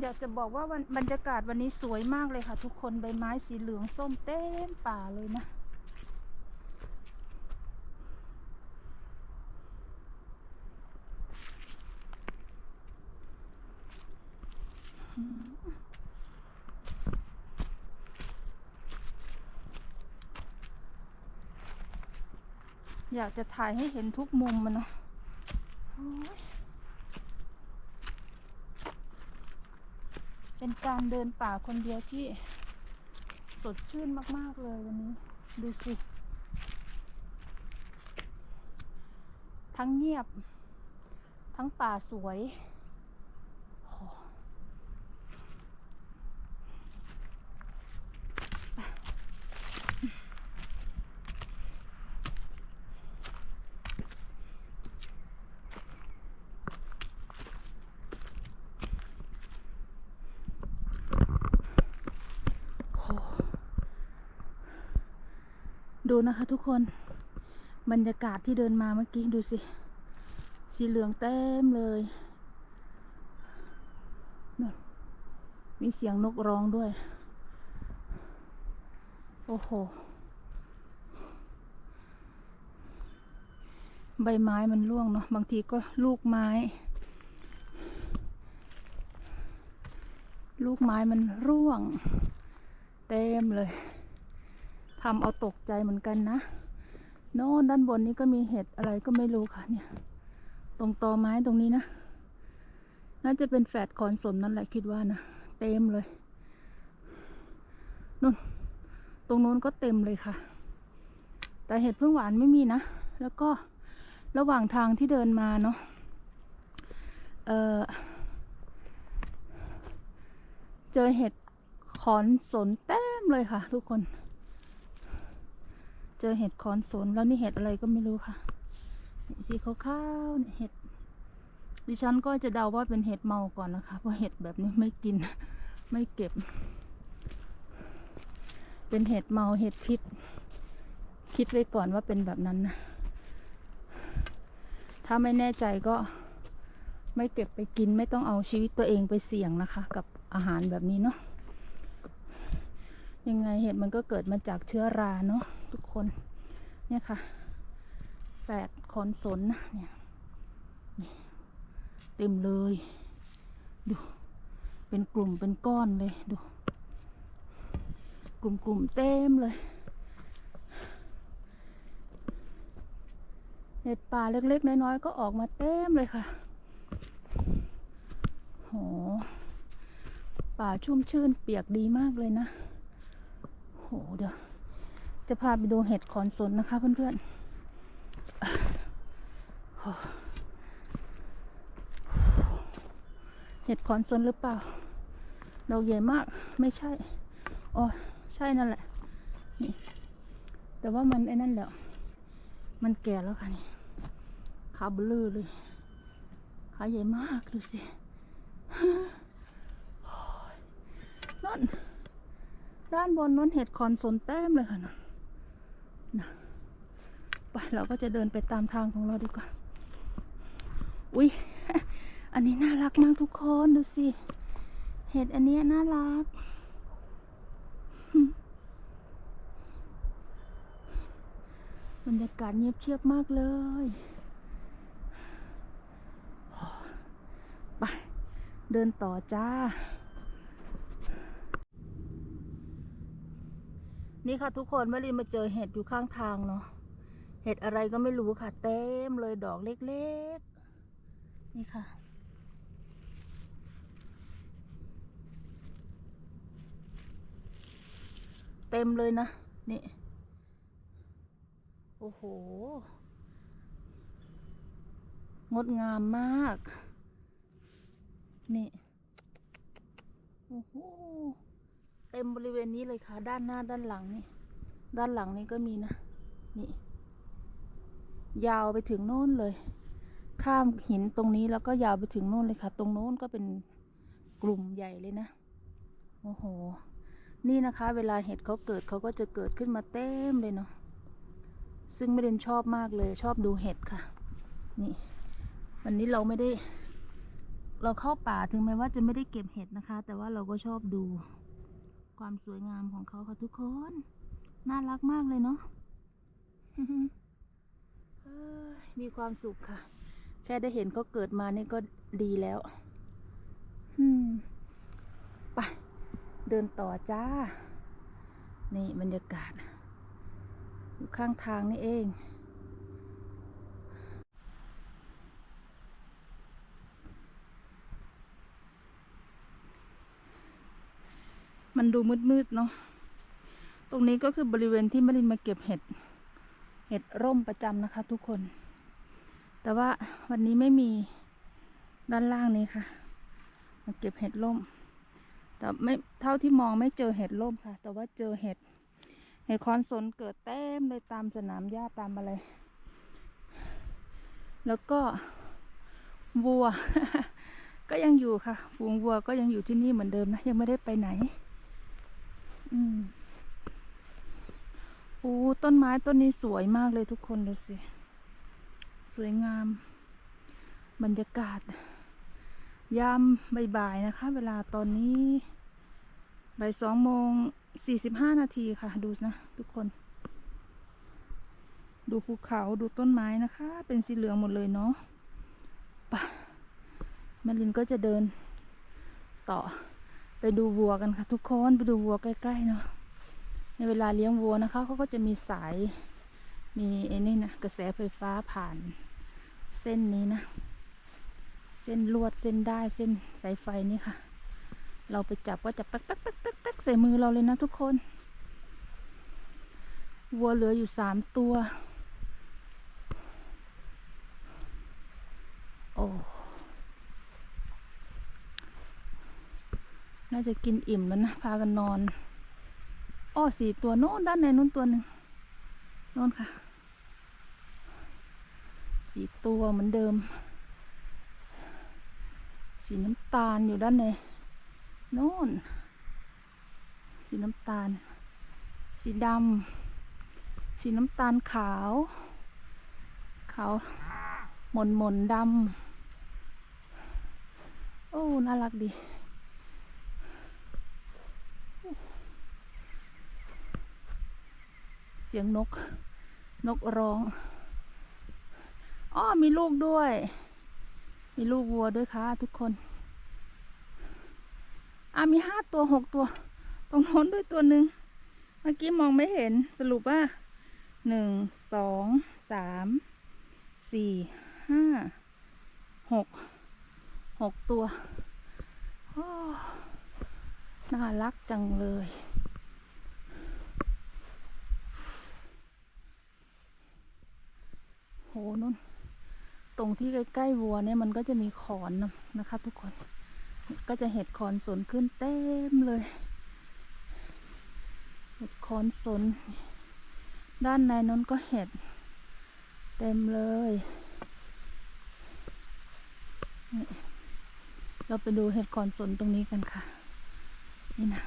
อยากจะบอกว่าวันบรรยากาศวันนี้สวยมากเลยค่ะ ทุกคนใบไม้สีเหลืองส้มเต็มป่าเลยนะ อยากจะถ่ายให้เห็นทุกมุมมันเนาะ เป็นการเดินป่าคนเดียวที่สดชื่นมาก ๆ เลยวันนี้ ดูสิ ทั้งเงียบ ทั้งป่าสวย ดูนะคะทุกคนบรรยากาศที่เดินมาเมื่อกี้ดูสิ สีเหลืองเต็มเลยนู่มีเสียงนกร้องด้วย โอ้โห ใบไม้มันร่วงเนาะบางทีก็ลูกไม้ ลูกไม้มันร่วง เต็มเลย ทำเอาตกใจเหมือนกันนะโน่นด้านบนนี้ก็มีเห็ดอะไรก็ไม่รู้ค่ะเนี่ย ตรงตอไม้ตรงนี้นะ น่าจะเป็นแฝดคอนสมนั่นแหละคิดว่านะ เต็มเลยนู่นตรงนู้นก็เต็มเลยค่ะ แต่เห็ดพึ่งหวานไม่มีนะ แล้วก็ระหว่างทางที่เดินมาเนาะเออเจอเห็ดขอนสนเต็มเลยค่ะ ทุกคน เจอเห็ดขอนสนแล้วนี่เห็ดอะไรก็ไม่รู้ค่ะสีขาวๆเห็ดดิฉันก็จะเดาว่าเป็นเห็ดเมาก่อนนะคะ เพราะเห็ดแบบนี้ไม่กินไม่เก็บ เป็นเห็ดเมาเห็ดพิษ คิดไว้ก่อนว่าเป็นแบบนั้นนะถ้าไม่แน่ใจก็ไม่เก็บไปกินไม่ต้องเอาชีวิตตัวเองไปเสี่ยงนะคะ กับอาหารแบบนี้เนาะยังไงเห็ดมันก็เกิดมาจากเชื้อราเนาะ ทุกคน เนี่ยค่ะแฝดคอนสนนะเนี่ยเต็มเลย ดู เป็นกลุ่มเป็นก้อนเลย ดู กลุ่มกลุ่มๆเต็มเลยเห็ดป่าเล็ก ๆ น้อยๆก็ออกมาเต็มเลยค่ะ โห ป่าชุ่มชื่นเปียกดีมากเลยนะ โห เดี๋ยว จะพาไปดูเห็ดขอนสนนะคะเพื่อนๆ เห็ดขอนสนหรือเปล่า ดอกใหญ่มาก ไม่ใช่ อ๋อ ใช่นั่นแหละ นี่ แต่ว่ามันไอ้นั่นแล้ว มันแก่แล้วค่ะนี่ ขาเบลือเลย ขาใหญ่มากดูสินั่นด้านบนนั้นเห็ดคอนสนแต้มเลยค่ะนั่น นะไปเราก็จะเดินไปตามทางของเราดีกว่า อุ้ยอันนี้น่ารักมากทุกคนดูสิ เห็ดอันเนี้ยน่ารัก บรรยากาศเงียบเชียบมากเลยไปเดินต่อจ้า นี่ค่ะทุกคนเมื่อรีมาเจอเห็ดอยู่ข้างทางเนาะ เห็ดอะไรก็ไม่รู้ค่ะ เต็มเลยดอกเล็กๆ นี่ค่ะเต็มเลยนะ นี่ โอ้โห งดงามมาก นี่ โอ้โห เต็มบริเวณนี้เลยค่ะ ด้านหน้าด้านหลังนี่ ด้านหลังนี่ก็มีนะ นี่ ยาวไปถึงโน่นเลย ข้ามหินตรงนี้แล้วก็ยาวไปถึงโน่นเลยค่ะ ตรงโน้นก็เป็นกลุ่มใหญ่เลยนะ โอ้โห นี่นะคะ เวลาเห็ดเขาเกิดเขาก็จะเกิดขึ้นมาเต็มเลยเนาะ ซึ่งไม่เด่นชอบมากเลย ชอบดูเห็ดค่ะ นี่ วันนี้เราไม่ได้ เราเข้าป่าถึงแม้ว่าจะไม่ได้เก็บเห็ดนะคะ แต่ว่าเราก็ชอบดู ความสวยงามของเขาค่ะทุกคน น่ารักมากเลยเนาะมีความสุขค่ะ แค่ได้เห็นเขาเกิดมานี่ก็ดีแล้วไปเดินต่อจ้า นี่บรรยากาศ อยู่ข้างทางนี่เอง มันดูมืดๆเนาะ ตรงนี้ก็คือบริเวณที่มรินมาเก็บเห็ด เห็ดร่มประจำนะคะ ทุกคน แต่ว่าวันนี้ไม่มีด้านล่างนี้ค่ะ มาเก็บเห็ดร่ม แต่ไม่เท่าที่มองไม่เจอเห็ดร่มค่ะ แต่ว่าเจอเห็ด เห็ดคอนสนเกิดเต็มเลยตามสนามหญ้าตามอะไร แล้วก็วัว ก็ยังอยู่ค่ะ ฝูงวัวก็ยังอยู่ที่นี่เหมือนเดิมนะ ยังไม่ได้ไปไหน อืมโอ้ต้นไม้ต้นนี้สวยมากเลยทุกคนดูสิ สวยงาม บรรยากาศ ยามบ่ายๆนะคะ เวลาตอนนี้บ่ายสองโมงสี่สิบห้านาทีค่ะ ดูนะทุกคน ดูภูเขาดูต้นไม้นะคะ เป็นสีเหลืองหมดเลยเนาะปะแมลินก็จะเดินต่อ ไปดูวัวกันค่ะ ทุกคนไปดูวัวใกล้ๆเนาะในเวลาเลี้ยงวัวนะคะเขาก็จะมีสายมีไอ้นี่นะกระแสไฟฟ้าผ่านเส้นนี้นะ เส้นลวดเส้นได้เส้นสายไฟนี่ค่ะ เราไปจับก็จับตักตักตักตักตักใส่มือเราเลยนะทุกคน วัวเหลืออยู่สามตัว น่าจะกินอิ่มแล้วนะ พากันนอน อ้อสี่ตัวโน้นด้านในนู้นตัวหนึ่งโน้นค่ะ สีตัวเหมือนเดิม สีน้ำตาลอยู่ด้านในโน่นสีน้ำตาล สีดำ สีน้ำตาลขาว ขาวหม่นหม่นดำ โอ้ น่ารักดี สียงนก นกร้องอ้อมีลูกด้วย มีลูกวัวด้วยค่ะทุกคนอะมีห้าตัวหกตัว ตรงโน้นด้วยตัวหนึ่งเมื่อกี้มองไม่เห็นสรุปว่าหนึ่งสองสามสี่ห้าหกหกตัวอ้น่ารักจังเลย หนุ่นตรงที่ใกล้ๆวัวเนี่ยมันก็จะมีขอนนะคะทุกคนก็จะเห็ดขอนสนขึ้นเต็มเลย เห็ดขอนสน ด้านในนั้นก็เห็ด เต็มเลย เราไปดูเห็ดขอนสนตรงนี้กันค่ะ นี่นะ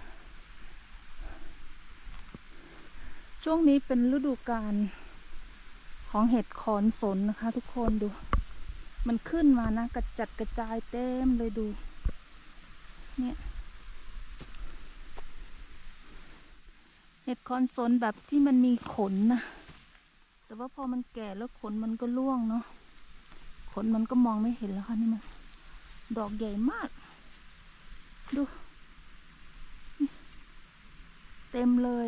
ช่วงนี้เป็นฤดูกาล ของเห็ดขอนสนนะคะ ทุกคนดู มันขึ้นมานะ กระจัดกระจายเต็มเลยดู เนี่ย เห็ดคอนสนแบบที่มันมีขนนะ แต่ว่าพอมันแก่แล้วขนมันก็ร่วงเนาะ ขนมันก็มองไม่เห็นแล้วค่ะนี่มัน ดอกใหญ่มาก ดู เต็มเลย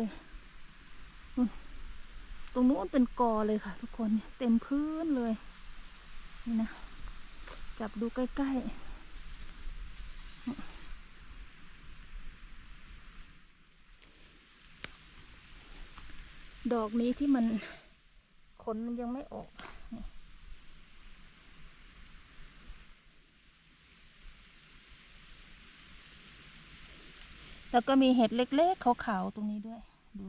ตรงนู้นเป็นกอเลยค่ะ ทุกคนเต็มพื้นเลย นี่นะ จับดูใกล้ๆ ดอกนี้ที่มันขนมันยังไม่ออก แล้วก็มีเห็ดเล็กๆขาวๆตรงนี้ด้วย ดู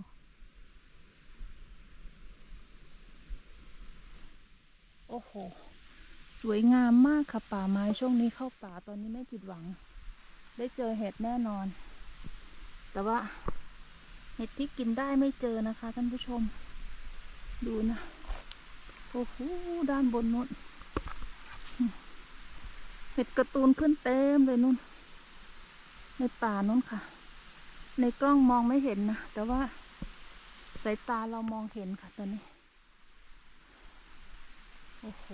โอ้โห สวยงามมากค่ะป่าไม้ช่วงนี้เข้าป่าตอนนี้ไม่ผิดหวัง ได้เจอเห็ดแน่นอน แต่ว่าเห็ดที่กินได้ไม่เจอนะคะท่านผู้ชม ดูนะ โอ้โห ด้านบนนู้นเห็ดกร์ตูนขึ้นเต็มเลยนู่น ในป่านู่นค่ะ ในกล้องมองไม่เห็นนะ แต่ว่าสายตาเรามองเห็นค่ะตอนนี้ โอ้โห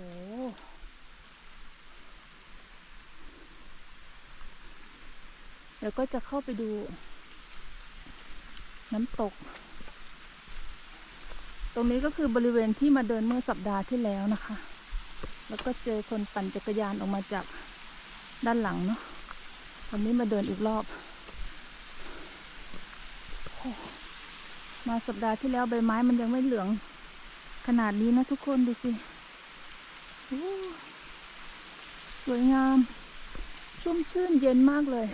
เดี๋ยวก็จะเข้าไปดู น้ำตก ตรงนี้ก็คือบริเวณที่มาเดินเมื่อสัปดาห์ที่แล้วนะคะ แล้วก็เจอคนปั่นจักรยานออกมาจากด้านหลังเนาะวันนี้มาเดินอีกรอบ มาสัปดาห์ที่แล้วใบไม้มันยังไม่เหลืองขนาดนี้นะทุกคนดูสิ สวยงาม ชุ่มชื่นเย็นมากเลย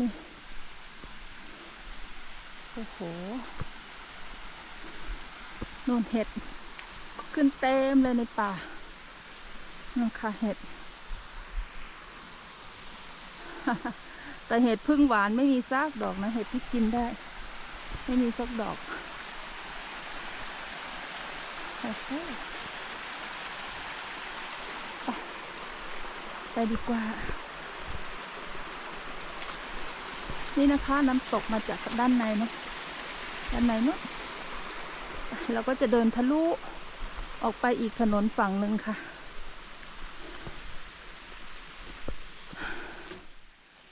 นี่ โอ้โหนู่นเห็ด ขึ้นเต็มเลยในป่านั่นค่ะเห็ด แต่เห็ดพึ่งหวานไม่มีซากดอกนะ เห็ดที่กินได้ ไม่มีสักดอก ไปไปดีกว่า นี่นะคะน้ำตกมาจากด้านในเนาะด้านในเนาะเราก็จะเดินทะลุออกไปอีกถนนฝั่งหนึ่งค่ะ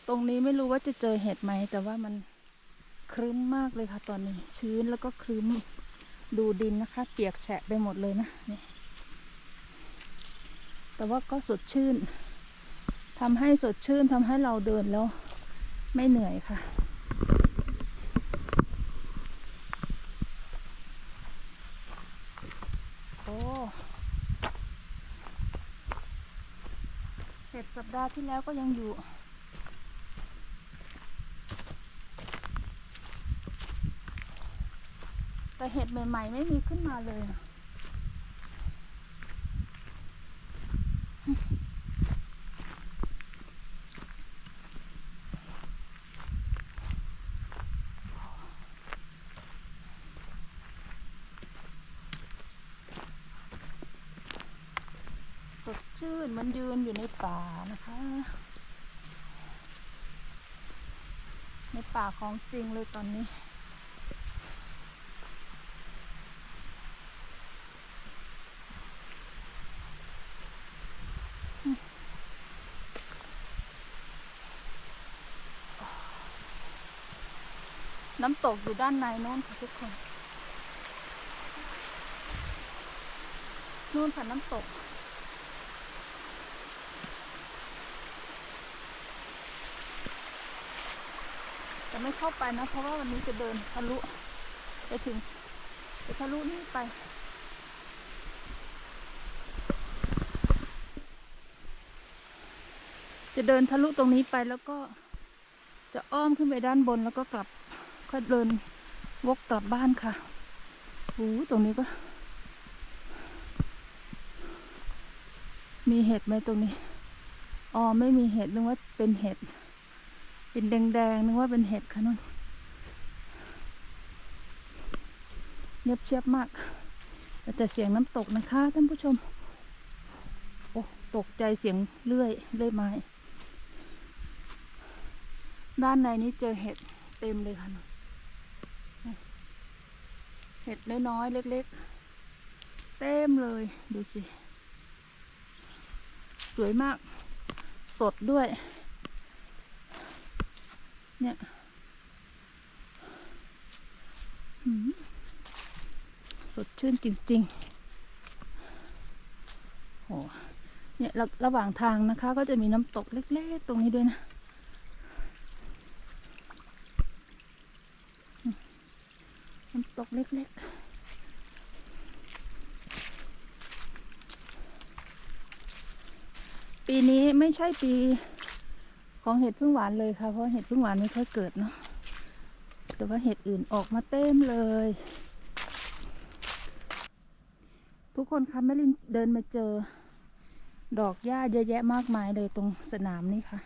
ตรงนี้ไม่รู้ว่าจะเจอเห็ดไหม แต่ว่ามันครึ้มมากเลยค่ะ ตอนนี้ชื้นแล้วก็ครึ้ม ดูดินนะคะ เปียกแฉะไปหมดเลยนะนี่แต่ว่าก็สดชื่นทำให้สดชื่นทำให้เราเดินแล้ว ไม่เหนื่อยค่ะ โอ้เสร็จสัปดาห์ที่แล้วก็ยังอยู่ แต่เห็ดใหม่ ๆ ไม่มีขึ้นมาเลย สดชื่นมันยืนอยู่ในป่านะคะ ในป่าของจริงเลยตอนนี้ น้ำตกอยู่ด้านในโน้นค่ะทุกคน นู่นค่ะน้ำตก จะไม่เข้าไปนะ เพราะว่าวันนี้จะเดินทะลุไปถึงจะทะลุนี่ไปจะเดินทะลุตรงนี้ไปแล้วก็จะอ้อมขึ้นไปด้านบนแล้วก็กลับ ค่อยเดินวกกลับบ้านค่ะโอ้ตรงนี้ก็ มีเห็ดไหมตรงนี้ อ๋อ ไม่มีเห็ด นึกว่าเป็นเห็ด เป็นแดงๆ นึกว่าเป็นเห็ดค่ะนุ่นเงียบเชียบมาก แต่เสียงน้ำตกนะคะท่านผู้ชม โอ้ตกใจเสียงเลื่อย เลื่อยไม้ ด้านในนี้เจอเห็ดเต็มเลยค่ะ เห็ดน้อยๆ เล็กๆ เต็มเลยดูสิ สวยมากสดด้วย เนี่ยสดชื่นจริงๆโหเนี่ยระหว่างทางนะคะ ก็จะมีน้ำตกเล็ก ๆ ตรงนี้ด้วยนะ น้ำ ตกเล็กๆปีนี้ไม่ใช่ปีของเห็ดพึ่งหวานเลยค่ะ เพราะเห็ดพึ่งหวานไม่ค่อยเกิดเนาะ แต่ว่าเห็ดอื่นออกมาเต็มเลย ทุกคนคะแม่ลินเดินมาเจอ ดอกหญ้าเยอะแยะมากมายเลยตรงสนามนี่ค่ะ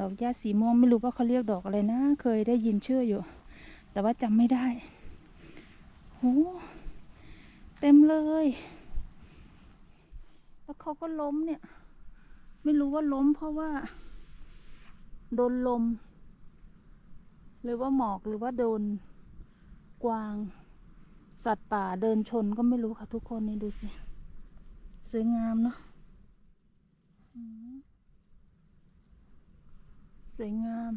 ดอกหญ้าสีม่วงไม่รู้ว่าเขาเรียกดอกอะไรนะ เคยได้ยินชื่ออยู่ แต่ว่าจำไม่ได้โหเต็มเลย แล้วเขาก็ล้มเนี่ย ไม่รู้ว่าล้มเพราะว่า โดนลม หรือว่าหมอกหรือว่าโดนกวาง สัตว์ป่าเดินชนก็ไม่รู้ค่ะทุกคนนี่ดูสิ สวยงามเนาะสวยงาม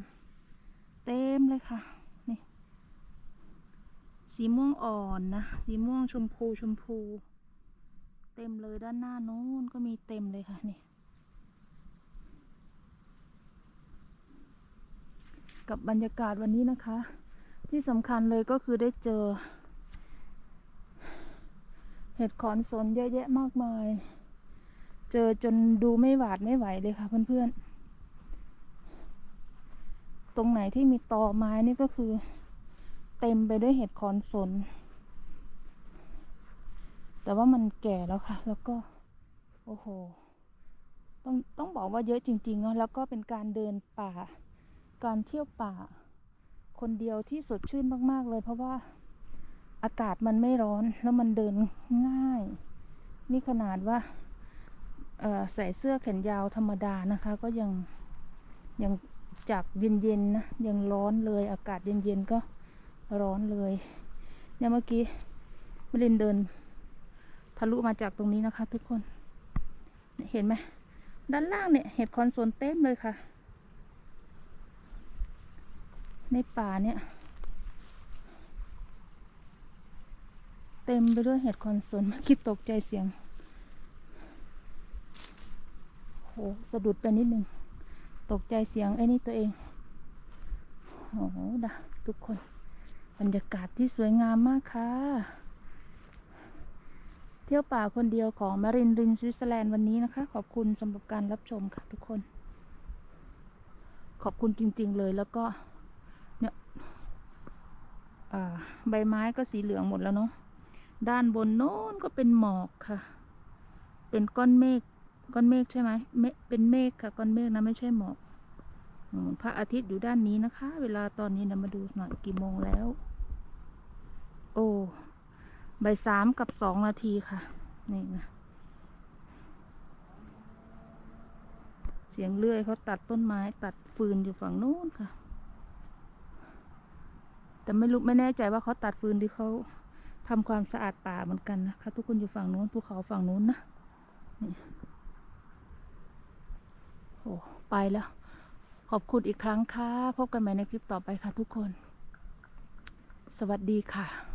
เต็มเลยค่ะ สีม่วงอ่อนนะ สีม่วงชมพูชมพู เต็มเลยด้านหน้าโน้นก็มีเต็มเลยค่ะนี่กับบรรยากาศวันนี้นะคะ ที่สำคัญเลยก็คือได้เจอ เห็ดขอนสนเยอะแยะมากมาย เจอจนดูไม่หวาดไม่ไหวเลยค่ะเพื่อนๆ ตรงไหนที่มีตอไม้นี่ก็คือ เต็มไปด้วยเห็ดขอนสน แต่ว่ามันแก่แล้วค่ะ แล้วก็ โอ้โห ต้องต้องบอกว่าเยอะจริงๆเนาะแล้วก็เป็นการเดินป่า การเที่ยวป่า คนเดียวที่สดชื่นมากๆเลย เพราะว่าอากาศมันไม่ร้อนแล้วมันเดินง่าย นี่ขนาดว่าใส่เสื้อแขนยาวธรรมดานะคะ ก็ยังยังจากเย็นๆนะยังร้อนเลยอากาศเย็นๆก็ ร้อนเลย เนี่ยเมื่อกี้มรินเดิน ทะลุมาจากตรงนี้นะคะ ทุกคน เห็นไหม ด้านล่างเนี่ยเห็ดคอนโซลเต็มเลยค่ะ ในป่าเนี่ย เต็มไปด้วยเห็ดคอนโซลเมื่อกี้ตกใจเสียงโหสะดุดไปนิดนึง ตกใจเสียงไอ้นี่ตัวเองโอ้โหดะทุกคน บรรยากาศที่สวยงามมากค่ะ เที่ยวป่าคนเดียวของมารินรินสวิตเซอร์แลนด์วันนี้นะคะ ขอบคุณสำหรับการรับชมค่ะทุกคน ขอบคุณจริง ๆเลยแล้วก็เนี่ยใบไม้ก็สีเหลืองหมดแล้วเนาะด้านบนโน้นก็เป็นหมอกค่ะ เป็นก้อนเมฆก้อนเมฆใช่ไหมเมเป็นเมฆค่ะก้อนเมฆนะไม่ใช่หมอกพระอาทิตย์อยู่ด้านนี้นะคะ เวลาตอนนี้นะมาดูหน่อยกี่โมงแล้ว โอ้บ่ายสามกับสองนาทีค่ะ นี่นะ เสียงเลื่อยเขาตัดต้นไม้ตัดฟืนอยู่ฝั่งนู้นค่ะ แต่ไม่รู้ไม่แน่ใจว่าเขาตัดฟืนหรือเขาทำความสะอาดป่าเหมือนกันนะคะ ทุกคนอยู่ฝั่งนู้นภูเขาฝั่งนู้นนะนี่โอ้ไปแล้ว ขอบคุณอีกครั้งค่ะ พบกันใหม่ในคลิปต่อไปค่ะทุกคน สวัสดีค่ะ